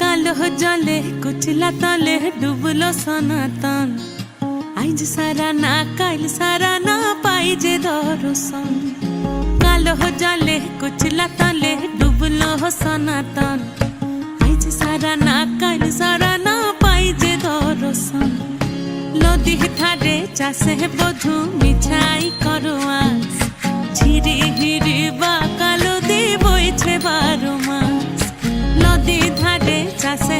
কালো জলে কুচলা তলে ডুবলো সনাতন আইজ সারা না কাইল সারা না পাই যে দর্শন কালো জলে কুচলা তলে ডুবলো সনাতন আইজ সারা না কাইল সারা না পাই যে দর্শন নদী ধারে চাষে বধু মিছাই করো আস ঝিরি হিরি বা কালো দি বইছে বারো মাস নদী ধারে চাষে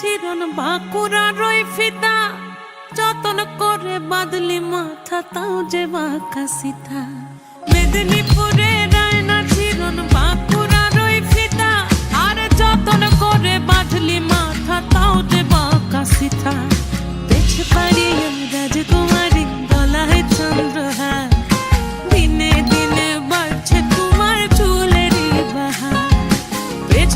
চিরন বাঁকুড়া রই ফিতা। যতন করে বাদলি মাথা, তাও যে বাঁকা মেদিনীপুরে রায়না চিরন বাঁকুড়া রই ফিতা। আর যতন করে বাদলি মাথা, তাও যে বাঁকা সীতা। দেখতে পারি রাজকুমারী, গলায় চন্দ্রহার। দিনে দিনে বাড়ছে তোমার চুলেরই বাহার। পেছ